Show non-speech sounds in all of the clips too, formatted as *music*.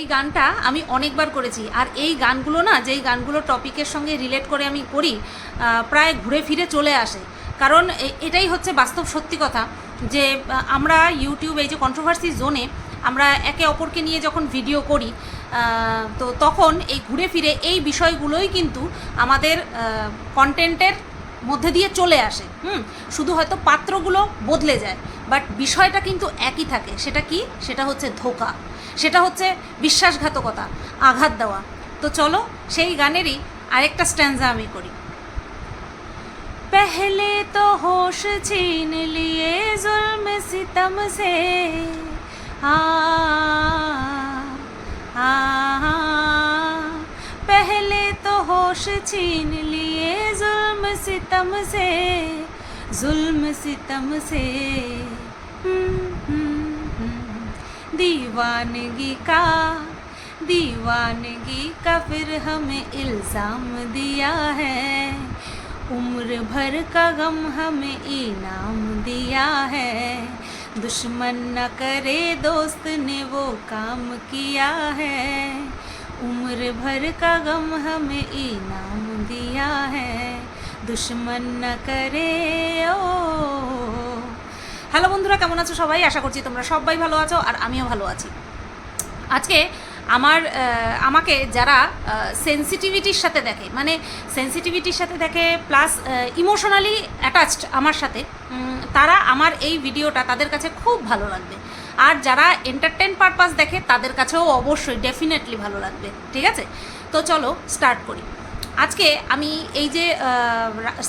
এই গানটা আমি অনেকবার করেছি। আর এই গানগুলো না, যেই গানগুলো টপিকের সঙ্গে রিলেট করে আমি করি প্রায় ঘুরে ফিরে চলে আসে। কারণ এটাই হচ্ছে বাস্তব সত্যি কথা যে আমরা ইউটিউব এই যে কন্ট্রোভার্সি জোনে আমরা একে অপরকে নিয়ে যখন ভিডিও করি তো তখন এই ঘুরে ফিরে এই বিষয়গুলোই কিন্তু আমাদের কন্টেন্টের মধ্যে দিয়ে চলে আসে। হুম, শুধু হয়তো পাত্রগুলো বদলে যায় বাট বিষয়টা কিন্তু একই থাকে। সেটা কি? সেটা হচ্ছে ধোকা। সেটা হচ্ছে বিশ্বাসঘাতকতা আঘাত দেওয়া তো চলো সেই গানেরই আরেকটা স্ট্যান্ডা আমি করি पहले तो होश छीन लिए जुल्म सितम से आ, आ, पहले तो होश छीन लिए जुल्म सितम से जुल्म सितम से हम्म, हम्म, हम्म, दीवानगी का दीवानगी का फिर हमें इल्ज़ाम दिया है। उम्र भर का गम हमें इनाम दिया है। दुश्मन न करे दोस्त ने वो काम किया है। उम्र भर का गम हमें इनाम दिया है। दुश्मन न करे, ओ হ্যালো বন্ধুরা, কেমন আছো সবাই? আশা করছি তোমরা সবাই ভালো আছো আর আমিও ভালো আছি। আজকে আমার আমাকে যারা সেন্সিটিভিটির সাথে দেখে মানে সেন্সিটিভিটির সাথে দেখে প্লাস ইমোশনালি অ্যাটাচড আমার সাথে তারা আমার এই ভিডিওটা তাদের কাছে খুব ভালো লাগবে। আর যারা এন্টারটেন পারপাস দেখে তাদের কাছেও অবশ্যই ডেফিনেটলি ভালো লাগবে, ঠিক আছে? তো চলো স্টার্ট করি। আজকে আমি এই যে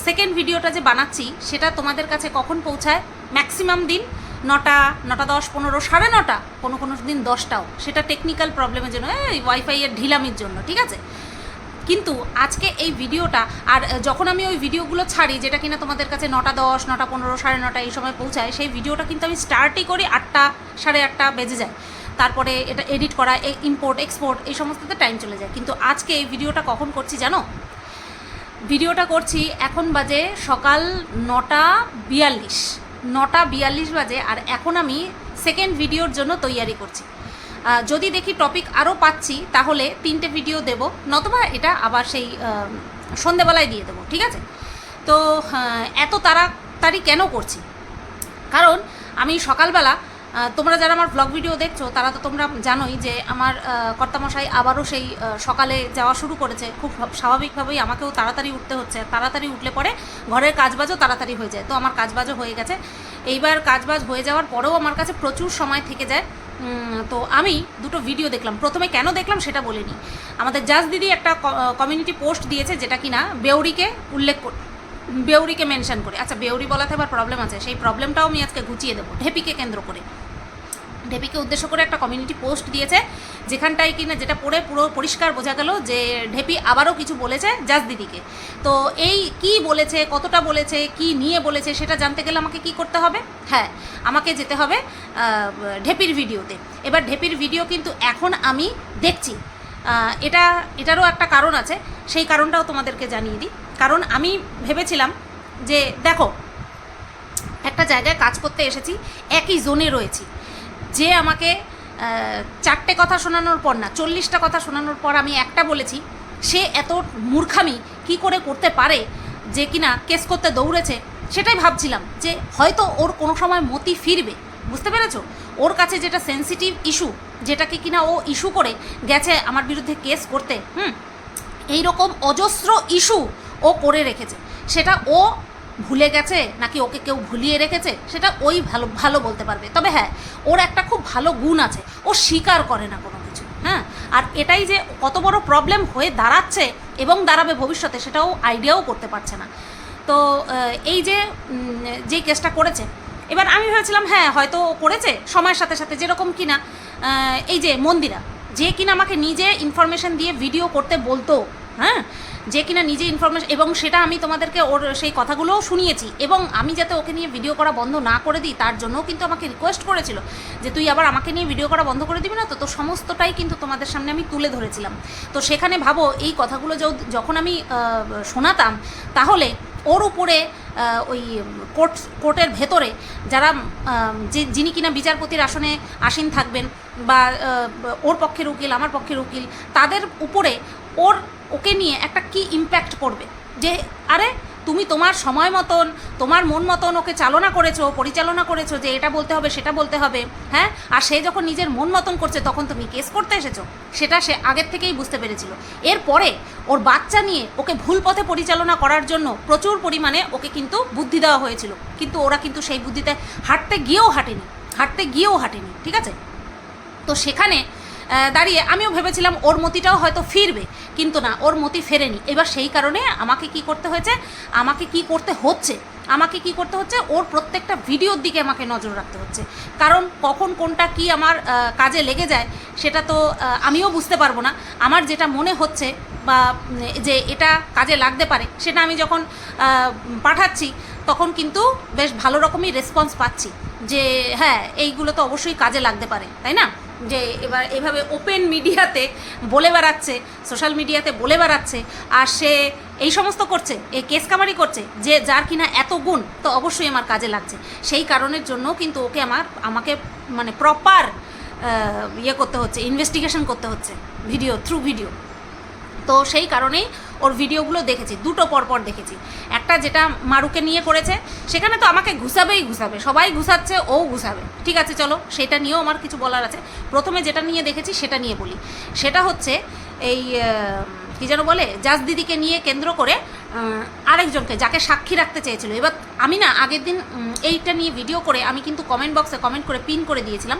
সেকেন্ড ভিডিওটা যে বানাচ্ছি, সেটা তোমাদের কাছে কখন পৌঁছায়? ম্যাক্সিমাম দিন নটা নটা দশ পনেরো, সাড়ে নটা, কোনো কোনো দিন দশটাও। সেটা টেকনিক্যাল প্রবলেমের জন্য, এই ওয়াইফাই এর ঢিলামির জন্য, ঠিক আছে? কিন্তু আজকে এই ভিডিওটা আর যখন আমি ওই ভিডিওগুলো ছাড়ি, যেটা কিনা তোমাদের কাছে নটা দশ, নটা পনেরো, সাড়ে নটা এই সময় পৌঁছায়, সেই ভিডিওটা কিন্তু আমি স্টার্টই করি আটটা, সাড়ে আটটা বেজে যায়। তারপরে এটা এডিট করা ইম্পোর্ট এক্সপোর্ট এই সমস্ততে টাইম চলে যায়। কিন্তু আজকে এই ভিডিওটা কখন করছি জানো? ভিডিওটা করছি এখন বাজে সকাল নটা বিয়াল্লিশ। নটা বিয়াল্লিশ বাজে আর এখন আমি সেকেন্ড ভিডিওর জন্য তৈয়ারি করছি। যদি দেখি টপিক আরও পাচ্ছি তাহলে তিনটে ভিডিও দেব নতবা এটা আবার সেই সন্ধেবেলায় দিয়ে দেবো ঠিক আছে? তো আহ, এত তাড়াতাড়ি কেন করছি? কারণ আমি সকালবেলা তোমরা যারা আমার ব্লগ ভিডিও দেখছ, তারা তো তোমরা জানোই যে আমার কর্তামশাই আবারও সেই সকালে যাওয়া শুরু করেছে। খুব স্বাভাবিকভাবেই আমাকেও তাড়াতাড়ি উঠতে হচ্ছে। তাড়াতাড়ি উঠলে পরে ঘরের কাজবাজও তাড়াতাড়ি হয়ে যায়। তো আমার কাজবাজও হয়ে গেছে। এইবার কাজবাজ হয়ে যাওয়ার পরেও আমার কাছে প্রচুর সময় থেকে যায়। তো আমি দুটো ভিডিও দেখলাম। প্রথমে কেন দেখলাম সেটা বলিনি। আমাদের জাজ দিদি একটা কমিউনিটি পোস্ট দিয়েছে যেটা কিনা বেউরিকে উল্লেখ করে, বেউরিকে মেনশন করে। আচ্ছা বেউরি বলাতে আবার প্রবলেম আছে। সেই প্রবলেমটাও আমি আজকে ঘুচিয়ে দেবো। ঢেপিকে কেন্দ্র করে। ঢেপিকে উদ্দেশ্য করে একটা কমিউনিটি পোস্ট দিয়েছে, যেখানটায় কিনা যেটা পড়ে পুরো পরিষ্কার বোঝা গেল যে ঢেপি আবারও কিছু বলেছে জাজ দিদিকে। তো এই কি বলেছে, কতটা বলেছে, কি নিয়ে বলেছে, সেটা জানতে গেলে আমাকে কি করতে হবে? হ্যাঁ আমাকে যেতে হবে ঢেপির ভিডিওতে। এবার ঢেপির ভিডিও কিন্তু এখন আমি দেখছি। এটা, এটারও একটা কারণ আছে, সেই কারণটাও তোমাদেরকে জানিয়ে দিই। কারণ আমি ভেবেছিলাম যে, দেখো, একটা জায়গায় কাজ করতে এসেছি, একই জোনে রয়েছি। যে আমাকে চারটে কথা শোনানোর পর না, চল্লিশটা কথা শোনানোর পর আমি একটা বলেছি, সে এত মূর্খামি কি করে করতে পারে যে কিনা কেস করতে দৌড়েছে, সেটাই ভাবছিলাম যে হয়তো ওর কোনো সময় মতি ফিরবে। বুঝতে পেরেছ? ওর কাছে যেটা সেন্সিটিভ ইস্যু যেটাকে কিনা ও ইস্যু করে গেছে আমার বিরুদ্ধে কেস করতে, হুম এই রকম অজস্র ইস্যু ও করে রেখেছে। সেটা ও ভুলে গেছে নাকি ওকে কেউ ভুলিয়ে রেখেছে? সেটা ওই ভালো ভালো বলতে পারবে। তবে হ্যাঁ ওর একটা খুব ভালো গুণ আছে। ও স্বীকার করে না কোনো কিছু হ্যাঁ? আর এটাই যে কত বড় প্রবলেম হয়ে দাঁড়াচ্ছে এবং দাঁড়াবে ভবিষ্যতে, সেটাও আইডিয়াও করতে পারছে না। তো এই যে যে কেসটা করেছে, এবার আমি ভেবেছিলাম হ্যাঁ হয়তো করেছে সময়ের সাথে সাথে, যেরকম কিনা এই যে মন্দিরা, যে কিনা আমাকে নিজে ইনফরমেশন দিয়ে ভিডিও করতে বলতো হ্যাঁ? যে কিনা নিজে ইনফরমেশন এবং সেটা আমি তোমাদেরকে ওর সেই কথাগুলোও শুনিয়েছি। এবং আমি যাতে ওকে নিয়ে ভিডিও করা বন্ধ না করে দিই, তার জন্যও কিন্তু আমাকে রিকোয়েস্ট করেছিল যে তুই আবার আমাকে নিয়ে ভিডিও করা বন্ধ করে দিবি না তো? তো সমস্তটাই কিন্তু তোমাদের সামনে আমি তুলে ধরেছিলাম। তো সেখানে ভাবো, এই কথাগুলো যখন আমি শোনাতাম, তাহলে ওর উপরে ওই কোর্ট, কোর্টের ভেতরে যারা যে যিনি কিনা বিচারপতির আসনে আসীন থাকবেন বা ওর পক্ষের উকিল, আমার পক্ষের উকিল, তাদের উপরে ওর ওকে নিয়ে একটা কি ইম্প্যাক্ট পড়বে? যে, আরে, তুমি তোমার সময় মতন, তোমার মন মতন ওকে চালনা করেছ, পরিচালনা করেছ যে এটা বলতে হবে, সেটা বলতে হবে হ্যাঁ? আর সে যখন নিজের মন মতন করছে, তখন তুমি কেস করতে এসেছ। সেটা সে আগের থেকেই বুঝতে পেরেছিল। এরপরে ওর বাচ্চা নিয়ে ওকে ভুল পথে পরিচালনা করার জন্য প্রচুর পরিমাণে ওকে কিন্তু বুদ্ধি দেওয়া হয়েছিল। কিন্তু ওরা কিন্তু সেই বুদ্ধিতে হাঁটতে গিয়েও হাঁটেনি। হাঁটতে গিয়েও হাঁটেনি, ঠিক আছে? তো সেখানে দাঁড়িয়ে আমিও ভেবেছিলাম ওর মতিটাও হয়তো ফিরবে, কিন্তু না, ওর মতি ফেরেনি। এবার সেই কারণে আমাকে কি করতে হয়েছে, আমাকে কি করতে হচ্ছে, আমাকে কি করতে হচ্ছে, ওর প্রত্যেকটা ভিডিওর দিকে আমাকে নজর রাখতে হচ্ছে। কারণ কখন কোনটা কি আমার কাজে লেগে যায়, সেটা তো আমিও বুঝতে পারব না। আমার যেটা মনে হচ্ছে বা যে এটা কাজে লাগতে পারে, সেটা আমি যখন পাঠাচ্ছি, তখন কিন্তু বেশ ভালো রকমই রেসপন্স পাচ্ছি যে হ্যাঁ এইগুলো তো অবশ্যই কাজে লাগতে পারে, তাই না? যে এবার এভাবে ওপেন মিডিয়াতে বলে বেড়াচ্ছে সোশ্যাল মিডিয়াতে বলে বেড়াচ্ছে, আর সে এই সমস্ত করছে, এ কেস কামারি করছে, যে যার কিনা এত গুণ, তো অবশ্যই আমার কাজে লাগছে। সেই কারণের জন্য কিন্তু ওকে আমার, আমাকে মানে প্রপার ইয়ে করতে হচ্ছে ইনভেস্টিগেশন করতে হচ্ছে ভিডিও থ্রু ভিডিও তো সেই কারণেই ওর ভিডিওগুলো দেখেছি, দুটো পরপর দেখেছি। একটা যেটা মারুকে নিয়ে করেছে, সেখানে তো আমাকে ঘুষাবেই ঘুষাবে, সবাই ঘুষাচ্ছে, ও ঘুষাবে। ঠিক আছে, চলো, সেটা নিয়েও আমার কিছু বলার আছে। প্রথমে যেটা নিয়ে দেখেছি, সেটা নিয়ে বলি। সেটা হচ্ছে এই কী যেন বলে জাজ দিদিকে নিয়ে কেন্দ্র করে আরেকজনকে, যাকে সাক্ষী রাখতে চেয়েছিল। এবার আমি না আগের দিন এইটা নিয়ে ভিডিও করে আমি কিন্তু কমেন্ট বক্সে কমেন্ট করে পিন করে দিয়েছিলাম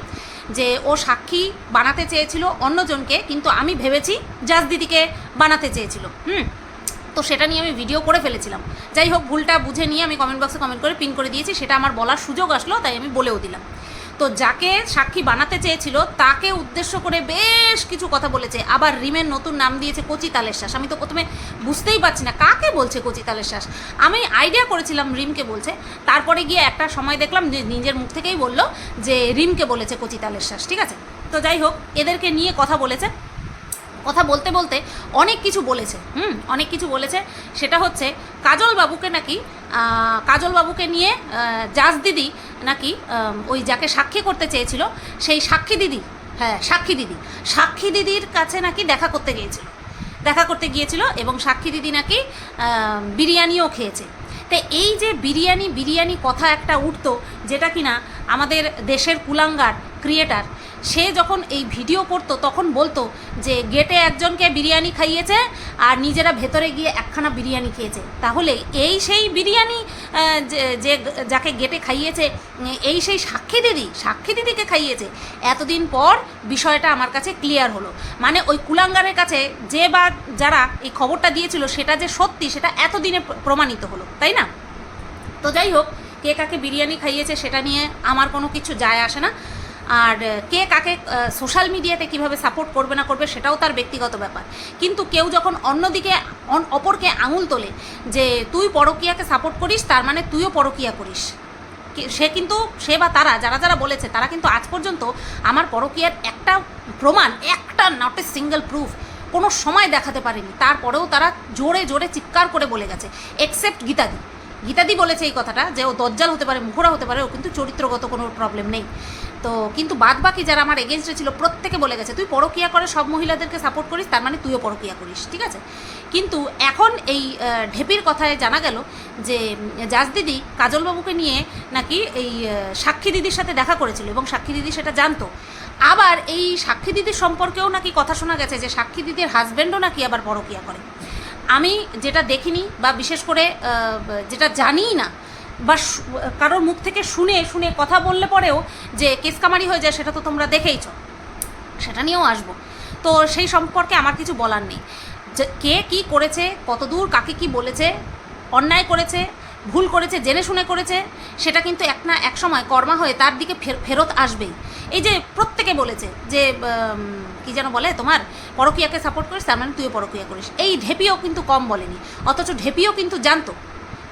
যে ও সাক্ষী বানাতে চেয়েছিল অন্যজনকে, কিন্তু আমি ভেবেছি জাজ দিদিকে বানাতে চেয়েছিল। হুম? তো সেটা নিয়ে আমি ভিডিও করে ফেলেছিলাম। যাই হোক, ভুলটা বুঝে নিয়ে আমি কমেন্ট বক্সে কমেন্ট করে পিন করে দিয়েছি, সেটা আমার বলার সুযোগ আসলো, তাই আমি বলেও দিলাম। তো যাকে সাক্ষী বানাতে চেয়েছিল, তাকে উদ্দেশ্য করে বেশ কিছু কথা বলেছে। আবার রিমের নতুন নাম দিয়েছে কচি তালের শ্বাস আমি তো প্রথমে বুঝতেই পারছি না কাকে বলছে কচি তালের শ্বাস আমি আইডিয়া করেছিলাম রিমকে বলছে। তারপরে গিয়ে একটা সময় দেখলাম যে নিজের মুখ থেকেই বলল যে রিমকে বলেছে কচি তালের শ্বাস ঠিক আছে? তো যাই হোক, এদেরকে নিয়ে কথা বলেছে। কথা বলতে বলতে অনেক কিছু বলেছে, হুম, অনেক কিছু বলেছে। সেটা হচ্ছে কাজল বাবুকে নাকি কাজল বাবুকে নিয়ে জাজ দিদি নাকি ওই যাকে সাক্ষী করতে চেয়েছিল, সেই সাক্ষী দিদি হ্যাঁ সাক্ষী দিদি। সাক্ষী দিদির কাছে নাকি দেখা করতে গিয়েছিল, দেখা করতে গিয়েছিল এবং সাক্ষী দিদি নাকি বিরিয়ানিও খেয়েছে। তো এই যে বিরিয়ানি বিরিয়ানি কথা একটা উঠতো, যেটা কিনা আমাদের দেশের কুলাঙ্গার, ক্রিয়েটার সে যখন এই ভিডিও করতো, তখন বলতো যে, গেটে একজনকে বিরিয়ানি খাইয়েছে আর নিজেরা ভেতরে গিয়ে একখানা বিরিয়ানি খেয়েছে। তাহলে এই সেই বিরিয়ানি যে- যাকে গেটে খাইয়েছে, এই সেই সাক্ষী দিদি, সাক্ষী দিদিকে খাইয়েছে, এতদিন পর বিষয়টা আমার কাছে ক্লিয়ার হলো। মানে ওই কুলাঙ্গারের কাছে যে বা যারা এই খবরটা দিয়েছিল, সেটা যে সত্যি, সেটা এতদিনে প্র- প্রমাণিত হলো, তাই না? তো যাই হোক, কে কাকে বিরিয়ানি খাইয়েছে, সেটা নিয়ে আমার কোনো কিছু যায় আসে না। আর কে কাকে সোশ্যাল মিডিয়াতে কীভাবে সাপোর্ট করবে না করবে সেটাও তার ব্যক্তিগত ব্যাপার। কিন্তু কেউ যখন অন্যদিকে, অন- অপরকে আঙুল তোলে যে তুই পরকীয়াকে সাপোর্ট করিস, তার মানে তুইও পরকীয়া করিস। সে কিন্তু, সে বা তারা, যারা যারা বলেছে, তারা কিন্তু আজ পর্যন্ত আমার পরকীয়ার একটা প্রমাণ, একটা নট এ সিঙ্গেল প্রুফ কোনো সময় দেখাতে পারেনি। তারপরেও তারা জোরে জোরে চিৎকার করে বলে গেছে এক্সেপ্ট গীতাদি। গীতাদি বলেছে এই কথাটা যে ও দজ্জাল হতে পারে মুখরা হতে পারে, ও কিন্তু চরিত্রগত কোনো প্রবলেম নেই। তো, কিন্তু বাদ বাকি যারা আমার এগেনস্টে ছিল, প্রত্যেকে বলে গেছে, তুই পরকিয়া করে সব মহিলাদেরকে সাপোর্ট করিস, তার মানে তুইও পরকিয়া করিস ঠিক আছে? কিন্তু এখন এই ঢেপির কথায় জানা গেল যে, জাজ দিদি কাজলবাবুকে নিয়ে নাকি এই সাক্ষী দিদির সাথে দেখা করেছিল এবং সাক্ষী দিদি সেটা জানতো। আবার এই সাক্ষী দিদির সম্পর্কেও নাকি কথা শোনা গেছে যে, সাক্ষী দিদির হাজব্যান্ডও নাকি আবার পরকিয়া করে। আমি যেটা দেখিনি বা বিশেষ করে যেটা জানিই না বা কারোর মুখ থেকে শুনে শুনে কথা বললে পরেও যে কেস কামারি হয়ে যায়, সেটা তো তোমরা দেখেইছো। সেটা নিয়েও আসব। তো সেই সম্পর্কে আমার কিছু বলার নেই। যে কে কি করেছে, কতদূর কাকে কি বলেছে, অন্যায় করেছে, ভুল করেছে জেনে শুনে করেছে, সেটা কিন্তু এক না এক সময় কর্মা হয়ে তার দিকে ফেরত আসবেই। এই যে প্রত্যেকে বলেছে যে কি যেন বলে তোমার, পরকীয়াকে সাপোর্ট করিস, তার মানে তুইও পরকীয়া করিস। এই ঢেপিও কিন্তু কম বলেনি। অথচ ঢেপিও কিন্তু জানতো।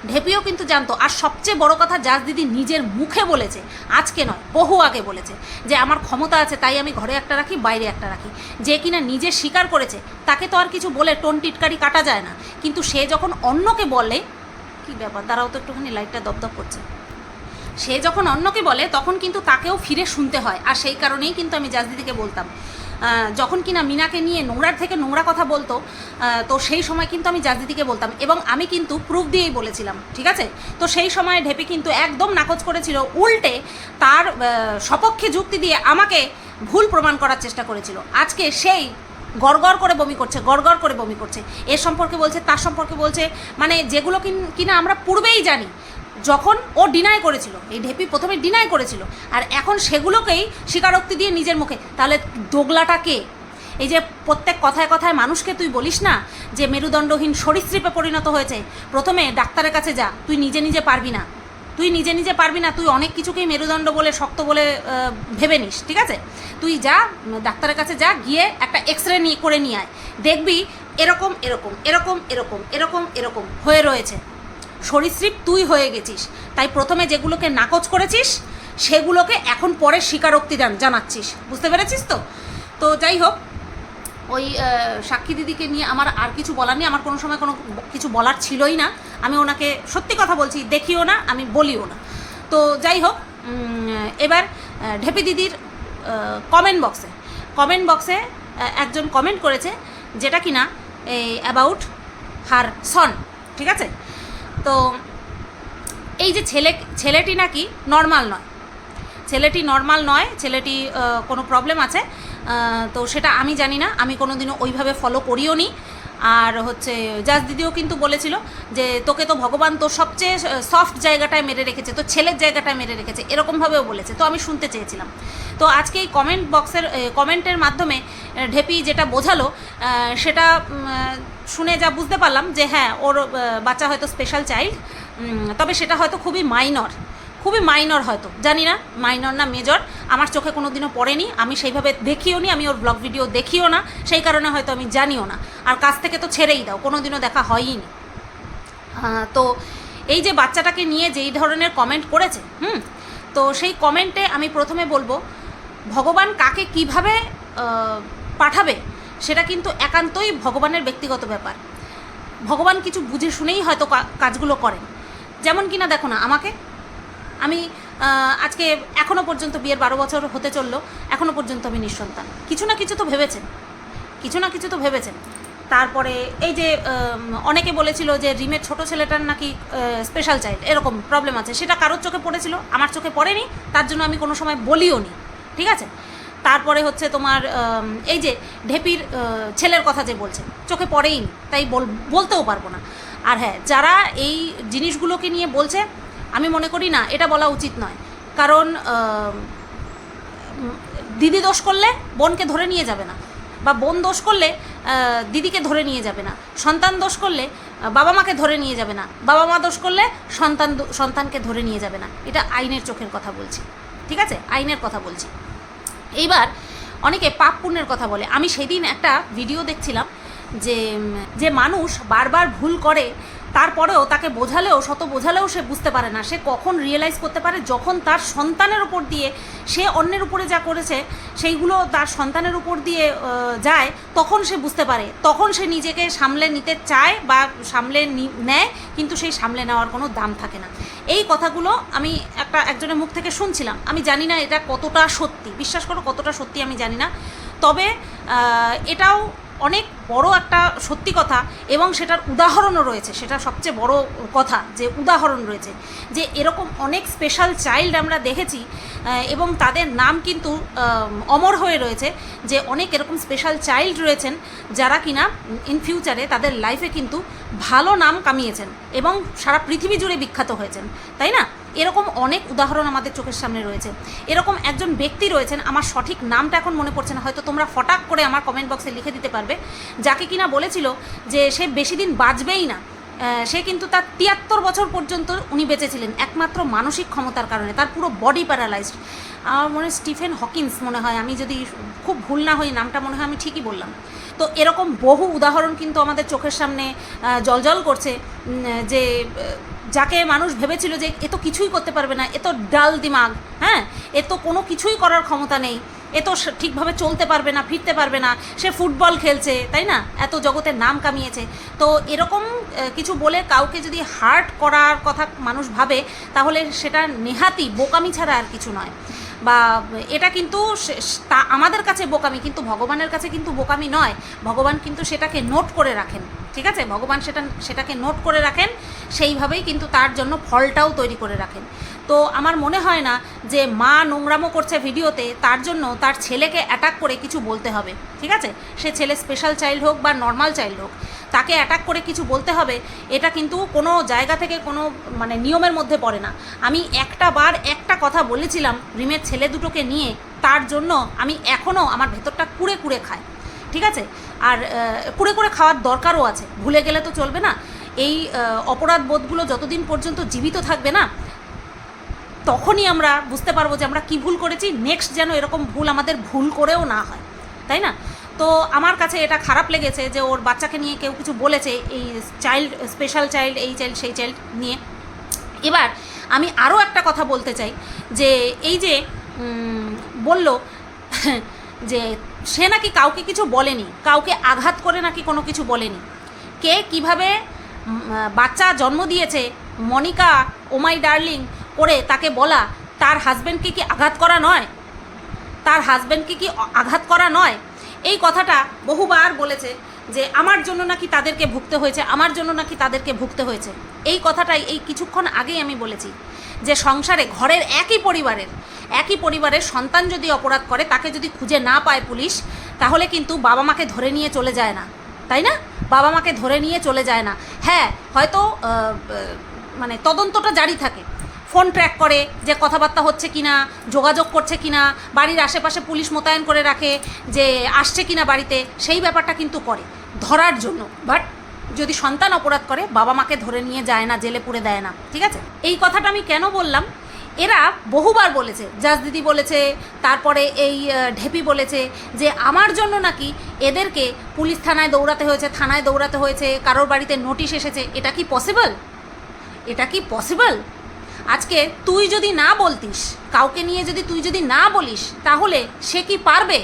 ঢেপিও কিন্তু জানতো, আর সবচেয়ে বড় কথা জাজ দিদি নিজের মুখে বলেছে, আজকে নয়, বহু আগে বলেছে, যে আমার ক্ষমতা আছে, তাই আমি ঘরে একটা রাখি, বাইরে একটা রাখি। যে কিনা নিজে স্বীকার করেছে, তাকে তো আর কিছু বলে টোন টিটকারি কাটা যায় না। কিন্তু সে যখন অন্যকে বলে, কি ব্যাপার? দাঁড়াও তো একটুখানি, লাইটটা দপদপ করছে। সে যখন অন্যকে বলে, তখন কিন্তু তাকেও ফিরে শুনতে হয়। আর সেই কারণেই কিন্তু আমি জাজ দিদিকে বলতাম যখন কিনা মিনাকে নিয়ে নোংরার থেকে নোংরা কথা বলতো তো সেই সময় কিন্তু আমি জাজদিদিকে বলতাম এবং আমি কিন্তু প্রুফ দিয়েই বলেছিলাম, ঠিক আছে? তো সেই সময় ঢেপে কিন্তু একদম নাকচ করেছিল, উল্টে তার সপক্ষে যুক্তি দিয়ে আমাকে ভুল প্রমাণ করার চেষ্টা করেছিল। আজকে সেই গড়গড় করে বমি করছে গড়গড় করে বমি করছে। এর সম্পর্কে বলছে, তার সম্পর্কে বলছে মানে যেগুলো কিন- কিনা আমরা পূর্বেই জানি যখন ও ডিনাই করেছিল, এই ঢেপি প্রথমে ডিনাই করেছিল, আর এখন সেগুলোকেই স্বীকারোক্তি দিয়ে নিজের মুখে। তাহলে দোগলাটা কে? এই যে প্রত্যেক কথায় কথায় মানুষকে তুই বলিস না যে মেরুদণ্ডহীন সরীসৃপে পরিণত হয়েছে, প্রথমে ডাক্তারের কাছে যা, তুই নিজে নিজে পারবি না। তুই নিজে নিজে পারবি না, তুই অনেক কিছুকেই মেরুদণ্ড বলে, শক্ত বলে ভেবে নিস, ঠিক আছে? তুই যা, ডাক্তারের কাছে যা, গিয়ে একটা এক্স রে নিয়ে, করে নিয়ে আয়। দেখবি এরকম এরকম এরকম এরকম এরকম এরকম হয়ে রয়েছে। সরীসৃপ তুই হয়ে গেছিস। তাই প্রথমে যেগুলোকে নাকচ করেছিস, সেগুলোকে এখন পরে স্বীকারোক্তি জান জানাচ্ছিস। বুঝতে পেরেছিস তো? তো যাই হোক, ওই সাক্ষী দিদিকে নিয়ে আমার আর কিছু বলার নেই। আমার কোনো সময় কোনো কিছু বলার ছিলই না। আমি ওনাকে সত্যি কথা বলছি, দেখিও না, আমি বলিও না। তো যাই হোক এবার ঢেপি দিদির কমেন্ট বক্সে কমেন্ট বক্সে একজন কমেন্ট করেছে, যেটা কিনা, এই অ্যাবাউট হার সন ঠিক আছে? তো এই যে ছেলে, ছেলেটি নাকি নর্মাল নয়। ছেলেটি নর্মাল নয়, ছেলেটি কোনো প্রবলেম আছে তো সেটা আমি জানি না। আমি কোনো দিনও ওইভাবে ফলো করিও নি আর হচ্ছে জাজ দিদিও কিন্তু বলেছিল যে তোকে তো ভগবান তোর সবচেয়ে সফট জায়গাটায় মেরে রেখেছে তো ছেলের জায়গাটায় মেরে রেখেছে, এরকমভাবেও বলেছে। তো আমি শুনতে চেয়েছিলাম। তো আজকে এই কমেন্ট বক্সের কমেন্টের মাধ্যমে ঢেপি যেটা বোঝালো সেটা শুনে যা বুঝতে পারলাম যে হ্যাঁ ওর বাচ্চা হয়তো স্পেশাল চাইল্ড তবে সেটা হয়তো খুবই মাইনর খুবই মাইনর হয়তো, জানি না মাইনর না মেজর আমার চোখে কোনো দিনও পড়েনি, আমি সেইভাবে দেখিও নি, আমি ওর ব্লগ ভিডিও দেখিও না, সেই কারণে হয়তো আমি জানিও না। আর কাছ থেকে তো ছেড়েই দাও কোনো দিনও দেখা হয়ই নি। তো এই যে বাচ্চাটাকে নিয়ে যেই ধরনের কমেন্ট করেছে, হুম, তো সেই কমেন্টে আমি প্রথমে বলব, ভগবান কাকে কীভাবে পাঠাবে, সেটা কিন্তু একান্তই ভগবানের ব্যক্তিগত ব্যাপার। ভগবান কিছু বুঝে শুনেই হয়তো কাজগুলো করেন। যেমন কিনা দেখো না, আমাকে আমি আজকে এখনও পর্যন্ত বিয়ের বারো বছর হতে চলল এখনও পর্যন্ত আমি নিঃসন্তান। কিছু না কিছু তো ভেবেছেন, কিছু না কিছু তো ভেবেছেন। তারপরে এই যে অনেকে বলেছিল যে রিমের ছোট ছেলেটার নাকি স্পেশাল চাইল্ড এরকম প্রবলেম আছে। সেটা কারোর চোখে পড়েছিল, আমার চোখে পড়েনি, তার জন্য আমি কোনো সময় বলিও নি, ঠিক আছে? তারপরে হচ্ছে তোমার এই যে ঢেপির ছেলের কথা যে বলছে, চোখে পড়েই তাই বল, বলতেও পারব না। আর হ্যাঁ যারা এই জিনিসগুলোকে নিয়ে বলছে আমি মনে করি না, এটা বলা উচিত নয়। কারণ দিদি দোষ করলে বোনকে ধরে নিয়ে যাবে না। বা বোন দোষ করলে দিদিকে ধরে নিয়ে যাবে না। সন্তান দোষ করলে বাবা মাকে ধরে নিয়ে যাবে না। বাবা মা দোষ করলে সন্তান সন্তানকে ধরে নিয়ে যাবে না। এটা আইনের চোখের কথা বলছি। ঠিক আছে? আইনের কথা বলছি। এইবার অনেকে পাপ পুণ্যের কথা বলে। আমি সেদিন একটা ভিডিও দেখছিলাম যে যে মানুষ বারবার ভুল করে তারপরেও তাকে বোঝালেও, শত বোঝালেও সে বুঝতে পারে না। সে কখন রিয়েলাইজ করতে পারে যখন তার সন্তানের উপর দিয়ে সে অন্যের উপরে যা করেছে, সেইগুলো তার সন্তানের উপর দিয়ে যায়, তখন সে বুঝতে পারে। তখন সে নিজেকে সামলে নিতে চায় বা সামলে নেয়, কিন্তু সেই সামলে নেওয়ার কোনো দাম থাকে না। এই কথাগুলো আমি একটা, একজনের মুখ থেকে শুনছিলাম। আমি জানি না এটা কতটা সত্যি। বিশ্বাস করো কতটা সত্যি আমি জানি না। তবে এটাও অনেক বড় একটা সত্যি কথা এবং সেটার উদাহরণও রয়েছে, সেটা সবচেয়ে বড় কথা যে উদাহরণ রয়েছে, যে এরকম অনেক স্পেশাল চাইল্ড আমরা দেখেছি এবং তাদের নাম কিন্তু অমর হয়ে রয়েছে যে অনেক এরকম স্পেশাল চাইল্ড রয়েছেন যারা কিনা ইন ফিউচারে তাদের লাইফে কিন্তু ভালো নাম কামিয়েছেন এবং সারা পৃথিবী জুড়ে বিখ্যাত হয়েছেন, তাই না? এরকম অনেক উদাহরণ আমাদের চোখের সামনে রয়েছে। এরকম একজন ব্যক্তি রয়েছেন, আমার সঠিক নামটা এখন মনে পড়ছে না, হয়তো তোমরা ফটাক করে আমার কমেন্ট বক্সে লিখে দিতে পারবে। যাকে কিনা বলেছিল যে সে বেশি দিন বাঁচবেই না সে কিন্তু তার তিয়াত্তর বছর পর্যন্ত উনি বেঁচেছিলেন একমাত্র মানসিক ক্ষমতার কারণে, তার পুরো বডি প্যারালাইজড আমার মনে স্টিফেন হকিন্স মনে হয়, আমি যদি খুব ভুল না হই, নামটা মনে হয় আমি ঠিকই বললাম। তো এরকম বহু উদাহরণ কিন্তু আমাদের চোখের সামনে জলজল করছে যে যাকে মানুষ ভেবেছিল যে এ তো কিছুই করতে পারবে না, এ তো ডাল দিমাগ হ্যাঁ? এ তো কোনো কিছুই করার ক্ষমতা নেই, এ তো ঠিকভাবে চলতে পারবে না, ফিরতে পারবে না, সে ফুটবল খেলছে, তাই না? এত জগতের নাম কামিয়েছে। তো এরকম কিছু বলে কাউকে যদি হার্ট করার কথা মানুষ ভাবে, তাহলে সেটা নেহাতি বোকামি ছাড়া আর কিছু নয়। বা এটা কিন্তু তা আমাদের কাছে বোকামি, কিন্তু ভগবানের কাছে কিন্তু বোকামি নয়। ভগবান কিন্তু সেটাকে নোট করে রাখেন। ঠিক আছে? ভগবান সেটা, সেটাকে নোট করে রাখেন, সেইভাবেই কিন্তু তার জন্য ফলটাও তৈরি করে রাখেন। তো আমার মনে হয় না যে মা নোংরামো করছে ভিডিওতে, তার জন্য তার ছেলেকে অ্যাটাক করে কিছু বলতে হবে, ঠিক আছে? সে ছেলে স্পেশাল চাইল্ড হোক বা নর্মাল চাইল্ড হোক, তাকে অ্যাটাক করে কিছু বলতে হবে, এটা কিন্তু কোনো জায়গা থেকে কোনো মানে নিয়মের মধ্যে পড়ে না। আমি একটা বার একটা কথা বলেছিলাম, রিমের ছেলে দুটোকে নিয়ে, তার জন্য আমি এখনও আমার ভেতরটা কুড়ে কুড়ে খায়। ঠিক আছে? আর কুড়ে কুড়ে খাওয়ার দরকারও আছে। ভুলে গেলে তো চলবে না। এই অপরাধ বোধগুলো যতদিন পর্যন্ত জীবিত থাকবে না, তখনই আমরা বুঝতে পারব যে আমরা কি ভুল করেছি। নেক্সট যেন এরকম ভুল আমাদের ভুল করেও না হয়। তাই না? তো আমার কাছে এটা খারাপ লেগেছে যে ওর বাচ্চাকে নিয়ে কেউ কিছু বলেছে এই চাইল্ড স্পেশাল চাইল্ড এই চাইল্ড সেই চাইল্ড নিয়ে। এবার আমি আরও একটা কথা বলতে চাই যে, এই যে বলল যে সে নাকি কাউকে কিছু বলেনি, কাউকে আঘাত করে নাকি কোনো কিছু বলেনি। কে কীভাবে বাচ্চা জন্ম দিয়েছে, মনিকা ওমাই ডার্লিং, করে তাকে বলা, তার হাজব্যান্ডকে কি আঘাত করা নয়? তার হাজব্যান্ডকে কি আঘাত করা নয়? এই কথাটা বহুবার বলেছে যে, আমার জন্য নাকি তাদেরকে ভুগতে হয়েছে, আমার জন্য নাকি তাদেরকে ভুগতে হয়েছে। এই কথাটাই এই কিছুক্ষণ আগেই আমি বলেছি। যে সংসারে ঘরের একই পরিবারের একই পরিবারের সন্তান যদি অপরাধ করে, তাকে যদি খুঁজে না পায় পুলিশ, তাহলে কিন্তু বাবা মাকে ধরে নিয়ে চলে যায় না। তাই না? বাবা মাকে ধরে নিয়ে চলে যায় না। হ্যাঁ হয়তো মানে তদন্তটা জারি থাকে। ফোন ট্র্যাক করে যে কথাবার্তা হচ্ছে কিনা, যোগাযোগ করছে কিনা, বাড়ির আশেপাশে পুলিশ মোতায়েন করে রাখে যে আসছে কিনা বাড়িতে, সেই ব্যাপারটা কিন্তু করে ধরার জন্য। বাট যদি সন্তান অপরাধ করে, বাবা মাকে ধরে নিয়ে যায় না, জেলে পুড়ে দেয় না, ঠিক আছে? এই কথাটা আমি কেন বললাম? এরা বহুবার বলেছে, জাজ দিদি বলেছে, তারপরে এই ঢেপি বলেছে যে আমার জন্য নাকি এদেরকে পুলিশ থানায় দৌড়াতে হয়েছে, থানায় দৌড়াতে হয়েছে, কারোর বাড়িতে নোটিশ এসেছে, এটা কি পসিবল এটা কি পসিবল আজকে তুই যদি না বলতিস, কাউকে নিয়ে যদি তুই যদি না বলিস, তাহলে সে কি পারবে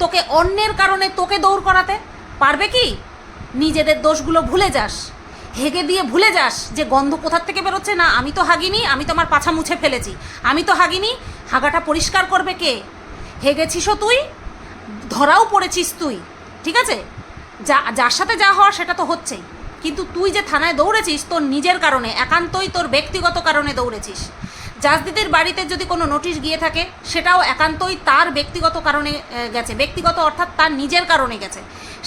তোকে অন্যের কারণে তোকে দৌড় করাতে? পারবে কি? নিজেদের দোষগুলো ভুলে যাস। হেগে দিয়ে ভুলে যাস যে গন্ধ কোথার থেকে বেরোচ্ছে না, আমি তো হাগিনি, আমি তো আমার পাছা মুছে ফেলেছি। আমি তো হাগিনি, হাগাটা পরিষ্কার করবে কে? হেগেছিসও তুই? ধরাও পড়েছিস তুই, ঠিক আছে? যা, যার সাথে যা হওয়ার সেটা তো হচ্ছেই। কিন্তু তুই যে থানায় দৌড়েছিস তোর নিজের কারণে, একান্তই তোর ব্যক্তিগত কারণে দৌড়েছিস। জাজদিদের বাড়িতে যদি কোনো নোটিশ গিয়ে থাকে, সেটাও একান্তই তার ব্যক্তিগত কারণে গেছে। ব্যক্তিগত অর্থাৎ তার নিজের কারণে গেছে।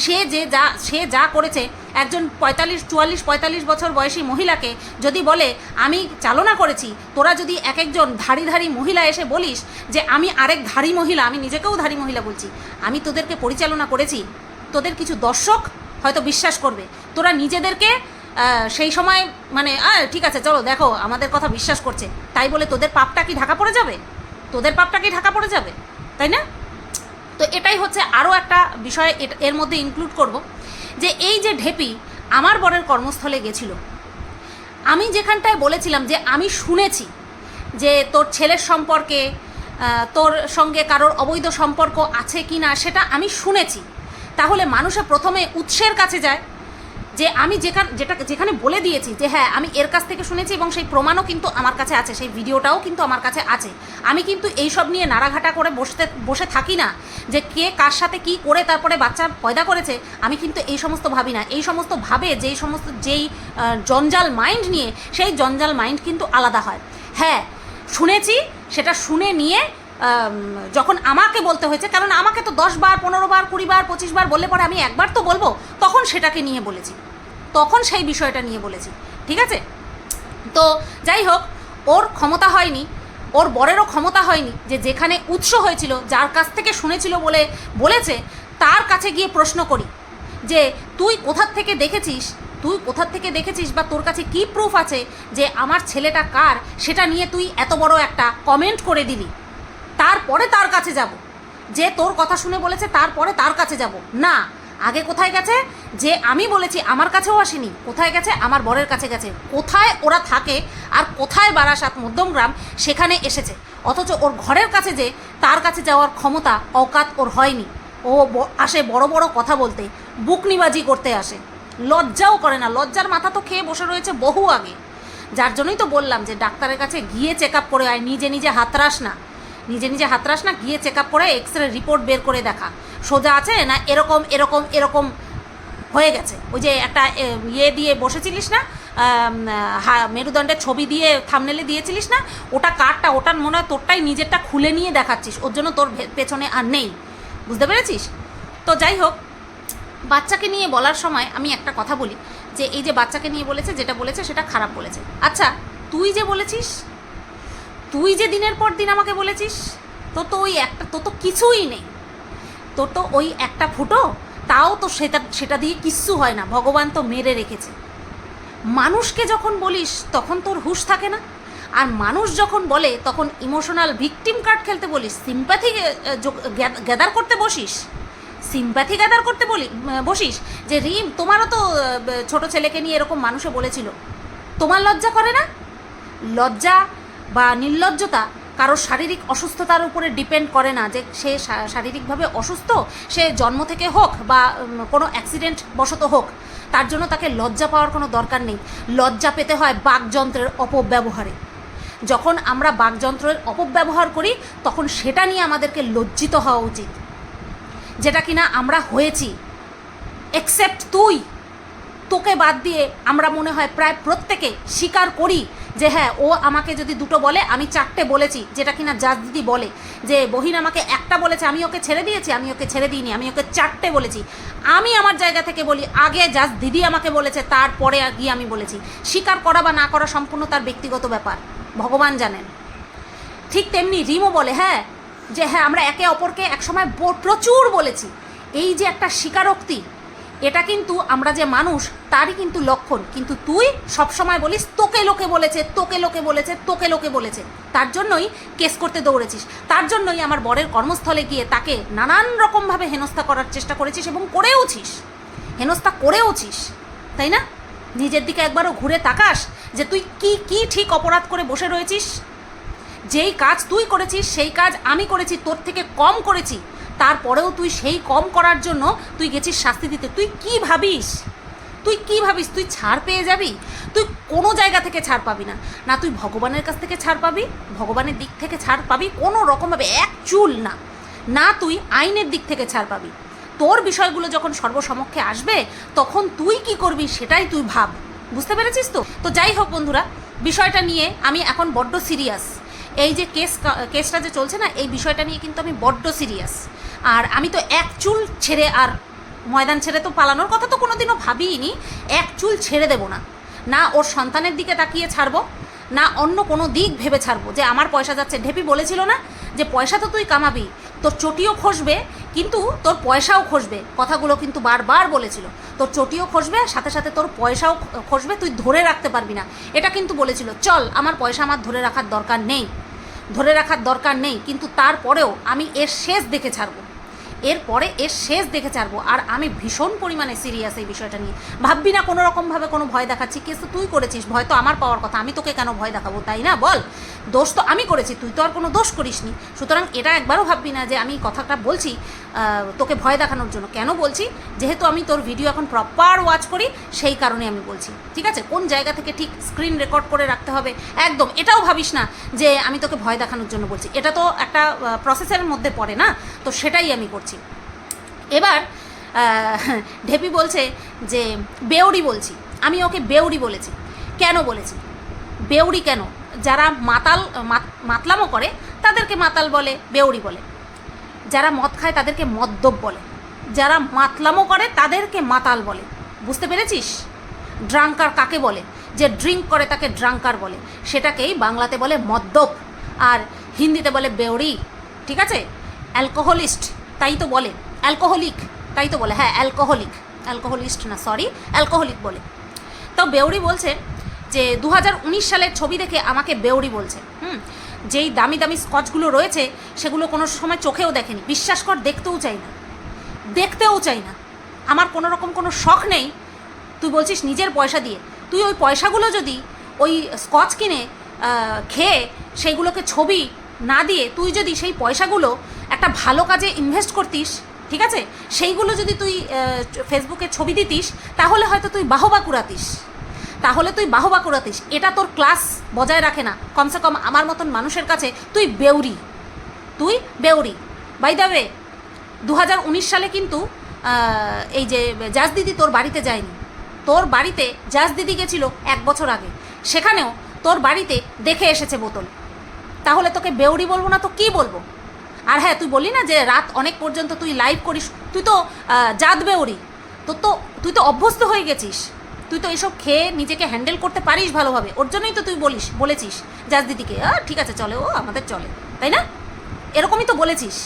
সে যে যা, সে যা করেছে, একজন পঁয়তাল্লিশ, চুয়াল্লিশ, পঁয়তাল্লিশ বছর বয়সী মহিলাকে যদি বলে, আমি চালনা করেছি, তোরা যদি এক একজন ধাড়ি ধাড়ি মহিলা এসে বলিস যে, আমি আরেক ধাড়ি মহিলা, আমি নিজেকেও ধাড়ি মহিলা বলছি, আমি তোদেরকে পরিচালনা করেছি, তোদের কিছু দর্শক হয়তো বিশ্বাস করবে। তোরা নিজেদেরকে সেই সময় মানে আহ, ঠিক আছে চলো দেখো আমাদের কথা বিশ্বাস করছে। তাই বলে তোদের পাপটা কি ঢাকা পড়ে যাবে? তোদের পাপটা কি ঢাকা পড়ে যাবে? তাই না? তো এটাই হচ্ছে আরও একটা বিষয় এর মধ্যে ইনক্লুড করব যে এই যে ঢেপি আমার বরের কর্মস্থলে গেছিল। আমি যেখানটায় বলেছিলাম যে আমি শুনেছি যে তোর ছেলের সম্পর্কে তোর সঙ্গে কারোর অবৈধ সম্পর্ক আছে কি না সেটা আমি শুনেছি। তাহলে মানুষে প্রথমে উৎসের কাছে যায় যে আমি যেখানে, যেটা, যেখানে বলে দিয়েছি যে হ্যাঁ আমি এর কাছ থেকে শুনেছি এবং সেই প্রমাণও কিন্তু আমার কাছে আছে, সেই ভিডিওটাও কিন্তু আমার কাছে আছে। আমি কিন্তু এইসব নিয়ে নাড়াঘাটা করে বসতে, বসে থাকি না যে কে কার সাথে কি করে তারপরে বাচ্চা পয়দা করেছে, আমি কিন্তু এই সমস্ত ভাবি না। এই সমস্ত ভাবে যেই সমস্ত, যেই জঞ্জাল মাইন্ড নিয়ে সেই জঞ্জাল মাইন্ড কিন্তু আলাদা হয়। হ্যাঁ শুনেছি, সেটা শুনে নিয়ে যখন আমাকে বলতে হয়েছে কারণ আমাকে তো দশ বার, পনেরো বার, কুড়ি বার, পঁচিশ বার বললে পরে আমি একবার তো বলব, তখন সেটাকে নিয়ে বলেছি। তখন সেই বিষয়টা নিয়ে বলেছি। ঠিক আছে? তো যাই হোক, ওর ক্ষমতা হয়নি, ওর বরেরও ক্ষমতা হয়নি যে যেখানে উৎস হয়েছিল, যার কাছ থেকে শুনেছিল বলে বলেছে, তার কাছে গিয়ে প্রশ্ন করি যে, তুই কোথার থেকে দেখেছিস? তুই কোথার থেকে দেখেছিস বা তোর কাছে কি প্রুফ আছে যে আমার ছেলেটা কার? সেটা নিয়ে তুই এত বড় একটা কমেন্ট করে দিলি। তারপরে তার কাছে যাব। যে তোর কথা শুনে বলেছে, তারপরে তার কাছে যাব। না, আগে কোথায় গেছে? যে আমি বলেছি আমার কাছেও আসেনি, কোথায় গেছে? আমার বরের কাছে গেছে। কোথায় ওরা থাকে আর কোথায় বারাসাত মধ্যমগ্রাম সেখানে এসেছে। অথচ ওর ঘরের কাছে যে, তার কাছে যাওয়ার ক্ষমতা অকাত ওর হয়নি। ও আসে বড় বড় কথা বলতে, বুকনিবাজি করতে আসে। লজ্জাও করে না। লজ্জার মাথা তো খেয়ে বসে রয়েছে বহু আগে। যার জন্যই তো বললাম যে, ডাক্তারের কাছে গিয়ে চেক আপ করে আয়, নিজে নিজে হাতরাস না। নিজে নিজে হাতরাস না, গিয়ে চেক আপ করে এক্স রে রিপোর্ট বের করে দেখা। সোজা আছে না এরকম এরকম এরকম হয়ে গেছে। ওই যে একটা ইয়ে দিয়ে বসেছিলিস না মেরুদণ্ডের ছবি দিয়ে থামনেলে দিয়েছিলিস না, ওটা কারটা, ওটার মনে হয় তোরটাই নিজেরটা খুলে নিয়ে দেখাচ্ছিস, ওর জন্য তোর পেছনে আর নেই। বুঝতে পেরেছিস? তো যাই হোক, বাচ্চাকে নিয়ে বলার সময় আমি একটা কথা বলি, যে এই যে বাচ্চাকে নিয়ে বলেছে, যেটা বলেছে সেটা খারাপ বলেছে। আচ্ছা তুই যে বলেছিস তুই যে দিনের পর দিন আমাকে বলেছিস, তো তো ওই একটা, তো তো কিছুই নেই। তোর তো ওই একটা ফুটো, তাও তো সেটা সেটা দিয়ে কিচ্ছু হয় না, ভগবান তো মেরে রেখেছে। মানুষকে যখন বলিস, তখন তোর হুঁশ থাকে না। আর মানুষ যখন বলে, তখন ইমোশনাল ভিকটিম কার্ড খেলতে বলিস সিম্প্যাথি গ্যাদার করতে বসিস সিম্প্যাথি গ্যাদার করতে বলি বসিস, যে রিম, তোমারও তো ছোট ছেলেকে নিয়ে এরকম মানুষে বলেছিল। তোমার লজ্জা করে না? লজ্জা বা নির্লজ্জতা কারোর শারীরিক অসুস্থতার উপরে ডিপেন্ড করে না যে সে শারীরিকভাবে অসুস্থ, সে জন্ম থেকে হোক বা কোনো অ্যাক্সিডেন্ট বশত হোক, তার জন্য তাকে লজ্জা পাওয়ার কোনো দরকার নেই। লজ্জা পেতে হয় বাকযন্ত্রের অপব্যবহারে। যখন আমরা বাকযন্ত্রের অপব্যবহার করি, তখন সেটা নিয়ে আমাদেরকে লজ্জিত হওয়া উচিত। যেটা কিনা আমরা হয়েছি। এক্সেপ্ট তুই। বাদ দিয়ে আমরা মনে হয় প্রায় প্রত্যেকে স্বীকার করি যে হ্যাঁ ও আমাকে যদি দুটো বলে, আমি চারটে বলেছি, যেটা কিনা জাজ দিদি বলে। যে বহিন আমাকে একটা বলেছে, আমি ওকে ছেড়ে দিয়েছি, আমি ওকে ছেড়ে দিইনি, আমি ওকে চারটে বলেছি। আমি আমার জায়গা থেকে বলি, আগে জাজ দিদি আমাকে বলেছে, তারপরে গিয়ে আমি বলেছি। স্বীকার করা বা না করা সম্পূর্ণ তার ব্যক্তিগত ব্যাপার। ভগবান জানেন। ঠিক তেমনি রিমও বলে হ্যাঁ যে হ্যাঁ আমরা একে অপরকে একসময় প্রচুর বলেছি। এই যে একটা স্বীকারোক্তি এটা কিন্তু আমরা যে মানুষ, তারই কিন্তু লক্ষণ। কিন্তু তুই সবসময় বলিস, তোকে লোকে বলেছে, তোকে লোকে বলেছে, তোকে লোকে বলেছে। তার জন্যই কেস করতে দৌড়েছিস। তার জন্যই আমার বরের কর্মস্থলে গিয়ে তাকে নানান রকমভাবে হেনস্থা করার চেষ্টা করেছিস এবং করেওছিস। হেনস্থা করেওছিস, তাই না? নিজের দিকে একবারও ঘুরে তাকাস যে তুই কি কি ঠিক অপরাধ করে বসে রয়েছিস? যেই কাজ তুই করেছিস, সেই কাজ আমি করেছি, তোর থেকে কম করেছি। তারপরেও তুই সেই কম করার জন্য তুই গেছিস শাস্তি দিতে। তুই কি ভাবিস? তুই কি ভাবিস? তুই ছাড় পেয়ে যাবি? তুই কোনো জায়গা থেকে ছাড় পাবি না। না, তুই ভগবানের কাছ থেকে ছাড় পাবি, ভগবানের দিক থেকে ছাড় পাবি, কোনো রকমভাবে এক চুল না। না, তুই আইনের দিক থেকে ছাড় পাবি। তোর বিষয়গুলো যখন সর্বসমক্ষে আসবে, তখন তুই কি করবি সেটাই তুই ভাব। বুঝতে পেরেছিস তো? তো যাই হোক বন্ধুরা, বিষয়টা নিয়ে আমি এখন বড্ড সিরিয়াস। এই যে কেস কেসটা যে চলছে না, এই বিষয়টা নিয়ে কিন্তু আমি বড্ড সিরিয়াস। আর আমি তো এক চুল ছেড়ে আর ময়দান ছেড়ে তো পালানোর কথা তো কোনোদিনও ভাবিনি এক চুল ছেড়ে দেবো না। না ওর সন্তানের দিকে তাকিয়ে ছাড়বো, না অন্য কোনো দিক ভেবে ছাড়বো যে আমার পয়সা যাচ্ছে। ঢেপি বলেছিল না যে পয়সা তো তুই কামাবি, তোর চটিও খসবে, কিন্তু তোর পয়সাও খসবে, কথাগুলো কিন্তু বারবার বলেছিল। তোর চটিও খসবে, সাথে সাথে তোর পয়সাও খসবে, তুই ধরে রাখতে পারবি না। এটা কিন্তু বলেছিল, চল, আমার পয়সা আমার ধরে রাখার দরকার নেই, ধরে রাখার দরকার নেই, কিন্তু তারপরেও আমি এর শেষ দেখে ছাড়বো। এরপরে এর শেষ দেখে ছাড়বো। আর আমি ভীষণ পরিমাণে সিরিয়াস এই বিষয়টা নিয়ে। ভাববি না কোনো রকমভাবে কোনো ভয় দেখাচ্ছি। কেস, তুই করেছিস। ভয় তো আমার পাওয়ার কথা। আমি তোকে কেন ভয় দেখাবো? তাই না? বল। দোষ তো আমি করেছি। তুই তো আর কোনো দোষ করিসনি। সুতরাং এটা একবারও ভাববি না যে আমি কথাটা বলছি তোকে ভয় দেখানোর জন্য। কেন বলছি? যেহেতু আমি তোর ভিডিও এখন প্রপার ওয়াচ করি, সেই কারণে আমি বলছি। ঠিক আছে? কোন জায়গা থেকে ঠিক স্ক্রিন রেকর্ড করে রাখতে হবে? একদম। এটাও ভাবিস না যে আমি তোকে ভয় দেখানোর জন্য বলছি। এটা তো একটা প্রসেসের মধ্যে পড়ে না? তো সেটাই আমি করছি। এবার ঢেপি বলছে যে, বেউড়ি বলছি। আমি ওকে বেউড়ি বলেছি। কেন বলেছি? বেউড়ি কেন? যারা মাতাল, মাত- মাতলামো করে, তাদেরকে মাতাল বলে, বেউড়ি বলে। যারা মদ খায়, তাদেরকে মদ্যপ বলে। যারা মাতলামো করে, তাদেরকে মাতাল বলে। বুঝতে পেরেছিস? ড্রাঙ্কার কাকে বলে? যে ড্রিঙ্ক করে, তাকে ড্রাঙ্কার বলে। সেটাকেই বাংলাতে বলে মদ্যপ। আর হিন্দিতে বলে বেউড়ি। ঠিক আছে? অ্যালকোহলিস্ট। তাই তো বলে। অ্যালকোহলিক, তাই তো বলে। হ্যাঁ অ্যালকোহলিক। অ্যালকোহলিস্ট না সরি অ্যালকোহলিক বলে। তো বেউরি বলছে যে দু হাজার উনিশ সালের ছবি দেখে আমাকে বেউরি বলছে। হুম? যেই দামি দামি স্কচগুলো রয়েছে, সেগুলো কোনো সময় চোখেও দেখেনি। বিশ্বাস কর, দেখতেও চাই না। দেখতেও চাই না। আমার কোনো রকম কোনো শখ নেই। তুই বলছিস নিজের পয়সা দিয়ে। তুই ওই পয়সাগুলো যদি ওই স্কচ কিনে খেয়ে, সেইগুলোকে ছবি না দিয়ে তুই যদি সেই পয়সাগুলো একটা ভালো কাজে ইনভেস্ট করতিস, ঠিক আছে? সেইগুলো যদি তুই ফেসবুকে ছবি দিতিস, তাহলে হয়তো তুই বাহবা কুড়াতিস। তাহলে তুই বাহবা কুড়াতিস। এটা তোর ক্লাস বজায় রাখে না। কমসে কম আমার মতন মানুষের কাছে তুই বেউরি। তুই বেউরি। বাই দ্য ওয়ে দু হাজার উনিশ সালে কিন্তু এই যে জাজ দিদি তোর বাড়িতে যায়নি। তোর বাড়িতে জাজ দিদি গেছিল এক বছর আগে। সেখানেও তোর বাড়িতে দেখে এসেছে বোতল। তাহলে তোকে বেউরি বলব না, তো কি বলব? আর হ্যাঁ তুই বলি না যে রাত অনেক পর্যন্ত তুই লাইভ করিস। তুই তো আহ, জাত বেউরি। তোর তো তুই তো অভ্যস্ত হয়ে গেছিস। তুই তো এসব খেয়ে নিজেকে হ্যান্ডেল করতে পারিস ভালোভাবে। ওর জন্যই তো তুই বলিস বলেছিস জাজ দিদিকে ঠিক আছে চলে ও আমাদের চলে। তাই না? এরকমই তো বলেছিস।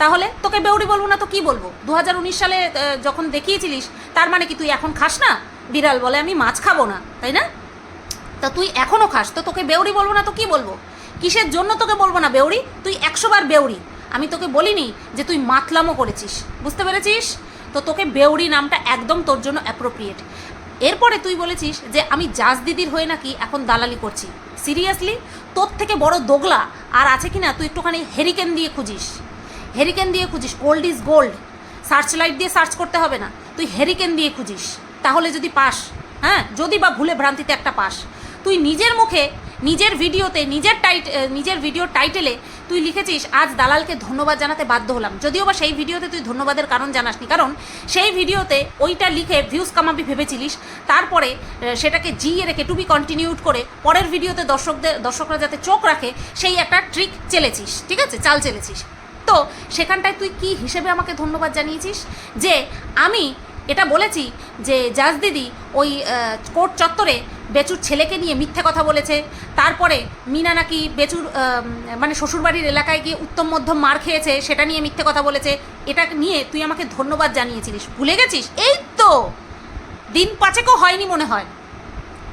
তাহলে তোকে বেউরি বলব না তো কি বলব? দু হাজার উনিশ সালে যখন দেখিয়েছিলিস তার মানে কি তুই এখন খাস না? বিড়াল বলে আমি মাছ খাব না। তাই না? তা তুই এখনও খাস। তো তোকে বেউরি বলব না তো কি বলব? কিসের জন্য তোকে বলব না বেউরি? তুই একশো বার বেউরি। আমি তোকে বলিনি যে তুই মাতলামো করেছিস। বুঝতে পেরেছিস? তো তোকে বেউরি নামটা একদম তোর জন্য অ্যাপ্রোপ্রিয়েট এরপরে তুই বলেছিস যে আমি জাজ দিদির হয়ে নাকি এখন দালালি করছি। সিরিয়াসলি তোর থেকে বড় দোগলা। আর আছে কি না তুই একটুখানি হেরিকেন দিয়ে খুঁজিস। হেরিকেন দিয়ে খুঁজিস। Old is gold search light দিয়ে সার্চ করতে হবে না। তুই হেরিকেন দিয়ে খুঁজিস। তাহলে যদি পাস হ্যাঁ? যদি বা ভুলে ভ্রান্তিতে একটা পাস। তুই নিজের মুখে নিজের ভিডিওতে, নিজের টাইট নিজের ভিডিওর টাইটেলে তুই লিখেছিস, আজ দালালকে ধন্যবাদ জানাতে বাধ্য হলাম। যদিও বা সেই ভিডিওতে তুই ধন্যবাদের কারণ জানাসনি, কারণ সেই ভিডিওতে ওইটা লিখে ভিউজ কামাবি ভেবেছিলিস, তারপরে সেটাকে জিয়ে রেখে টু বি কন্টিনিউড করে পরের ভিডিওতে দর্শকদের, দর্শকরা যাতে চোখ রাখে, সেই একটা ট্রিক চেলেছিস, ঠিক আছে? চাল চেলেছিস। তো সেখানটায় তুই কি হিসেবে আমাকে ধন্যবাদ জানিয়েছিস? যে আমি এটা বলেছি যে, জাজ দিদি, ওই কোর্ট চত্বরে বেচুর ছেলেকে নিয়ে মিথ্যে কথা বলেছে। তারপরে মিনা নাকি বেচুর মানে শ্বশুরবাড়ির এলাকায় গিয়ে উত্তম মধ্যম মার খেয়েছে, সেটা নিয়ে মিথ্যে কথা বলেছে। এটা নিয়ে তুই আমাকে ধন্যবাদ জানিয়েছিলিস। ভুলে গেছিস? এই তো! দিন পাঁচেকও হয়নি মনে হয়।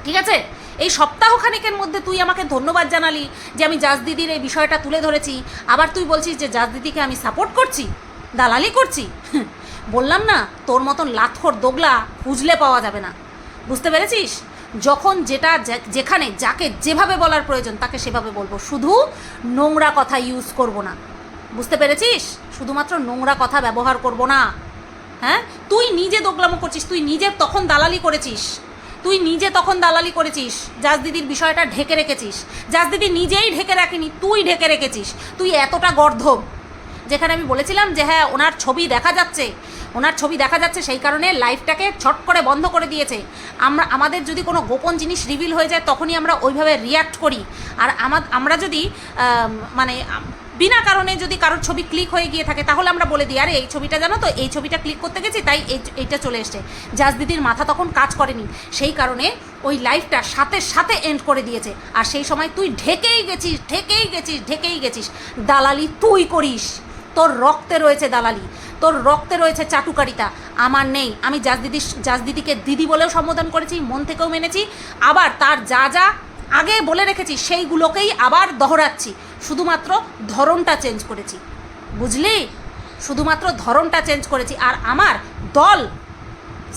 ঠিক আছে? এই সপ্তাহখানেকের মধ্যে তুই আমাকে ধন্যবাদ জানালি যে আমি জাজ দিদির এই বিষয়টা তুলে ধরেছি। আবার তুই বলছিস যে জাজ দিদিকে আমি সাপোর্ট করছি, দালালি করছি। *laughs* বললাম না, তোর মতন লাথর দোগলা খুঁজলে পাওয়া যাবে না। বুঝতে পেরেছিস? যখন যেটা যেখানে যাকে যেভাবে বলার প্রয়োজন তাকে সেভাবে বলব। শুধু নোংরা কথা ইউজ করব না। বুঝতে পেরেছিস? শুধুমাত্র নোংরা কথা ব্যবহার করব না। হ্যাঁ? তুই নিজে দোগলামো করছিস, তুই নিজে তখন দালালি করেছিস। তুই নিজে তখন দালালি করেছিস। জাজ দিদির বিষয়টা ঢেকে রেখেছিস। জাজ দিদি নিজেই ঢেকে রাখেনি, তুই ঢেকে রেখেছিস। তুই এতটা গর্ধব। যেখানে আমি বলেছিলাম যে হ্যাঁ ওনার ছবি দেখা যাচ্ছে। ওনার ছবি দেখা যাচ্ছে, সেই কারণে লাইফটাকে ছট করে বন্ধ করে দিয়েছে। আমরা, আমাদের যদি কোনো গোপন জিনিস রিভিল হয়ে যায়, তখনই আমরা ওইভাবে রিয়াক্ট করি। আর আমা- আমরা যদি মানে বিনা কারণে যদি কারোর ছবি ক্লিক হয়ে গিয়ে থাকে, তাহলে আমরা বলে দিই, আরে, এই ছবিটা জানো তো? এই ছবিটা ক্লিক করতে গেছি, তাই এই, এইটা চলে এসছে। জাজ দিদির মাথা তখন কাজ করেনি। সেই কারণে ওই লাইফটা সাথে সাথে এন্ড করে দিয়েছে। আর সেই সময় তুই ঢেকেই গেছিস ঢেকেই গেছিস ঢেকেই গেছিস। দালালি তুই করিস। তোর রক্তে রয়েছে দালালি, তোর রক্তে রয়েছে চাটুকারিতা। আমার নেই, আমি জাজ দিদি জাজ দিদিকে দিদি বলেও সম্বোধন করেছি, মন থেকেও মেনেছি, আবার তার যা যা আগে বলে রেখেছি, সেইগুলোকেই আবার দহরাচ্ছি। শুধুমাত্র ধরনটা চেঞ্জ করেছি। বুঝলি? শুধুমাত্র ধরনটা চেঞ্জ করেছি, আর আমার দল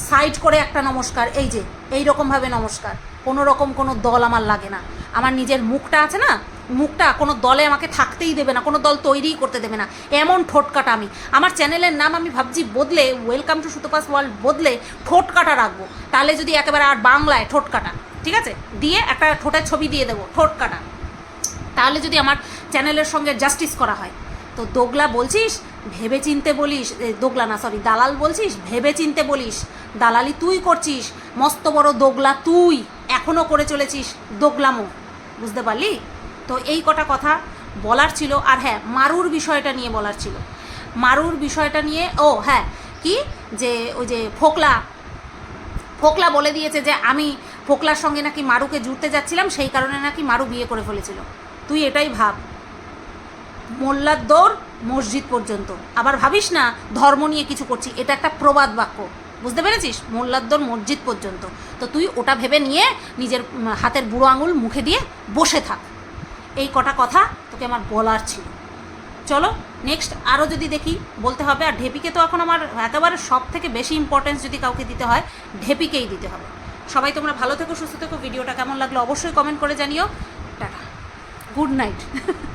সাইড করে একটা নমস্কার, এই যে এই রকমভাবে নমস্কার। কোনো রকম কোনো দল আমার লাগে না। আমার নিজের মুখটা আছে না, মুখটা কোনো দলে আমাকে থাকতেই দেবে না, কোনো দল তৈরিই করতে দেবে না। এমন ঠোঁটকাটা আমি। আমার চ্যানেলের নাম আমি ভাবছি বদলে ওয়েলকাম টু সুতোপাস ওয়ার্ল্ড বদলে ঠোঁটকাটা রাখব। তাহলে যদি একেবারে আর বাংলায় ঠোঁটকাটা ঠিক আছে? দিয়ে একটা ঠোঁটের ছবি দিয়ে দেবো ঠোঁটকাটা তাহলে যদি আমার চ্যানেলের সঙ্গে জাস্টিস করা হয়। তো দোগলা বলছিস ভেবে চিনতে বলিস দোগলা না সরি দালাল বলছিস ভেবে চিনতে বলিস, দালালি তুই করছিস, মস্ত বড় দোগলা তুই এখনও করে চলেছিস, দোগলামো। বুঝতে পারলি? তো এই কটা কথা বলার ছিল, আর হ্যাঁ মারুর বিষয়টা নিয়ে বলার ছিল। মারুর বিষয়টা নিয়ে, ও হ্যাঁ কি? যে ওই যে ফোকলা ফোকলা বলে দিয়েছে যে আমি ফোকলার সঙ্গে নাকি মারুকে জুড়তে যাচ্ছিলাম, সেই কারণে নাকি মারু বিয়ে করে ফেলেছিল। তুই এটাই ভাব। মোল্লার দৌড় মসজিদ পর্যন্ত। আবার ভাবিস না, ধর্ম নিয়ে কিছু করছি। এটা একটা প্রবাদ বাক্য। বুঝতে পেরেছিস? মোল্লার মসজিদ পর্যন্ত। তো তুই ওটা ভেবে নিয়ে নিজের হাতের বুড়ো আঙুল মুখে দিয়ে বসে থাক। এই কটা কথা তোকে আমার বলার ছিল। চলো নেক্সট আরও যদি দেখি, বলতে হবে, আর ঢেপিকে তো এখন আমার একেবারে সব থেকে বেশি ইম্পর্টেন্স যদি কাউকে দিতে হয়, ঢেপিকেই দিতে হবে। সবাই তোমরা ভালো থেকো, সুস্থ থেকো, ভিডিওটা কেমন লাগল অবশ্যই কমেন্ট করে জানিও। টাটা। Good night *laughs*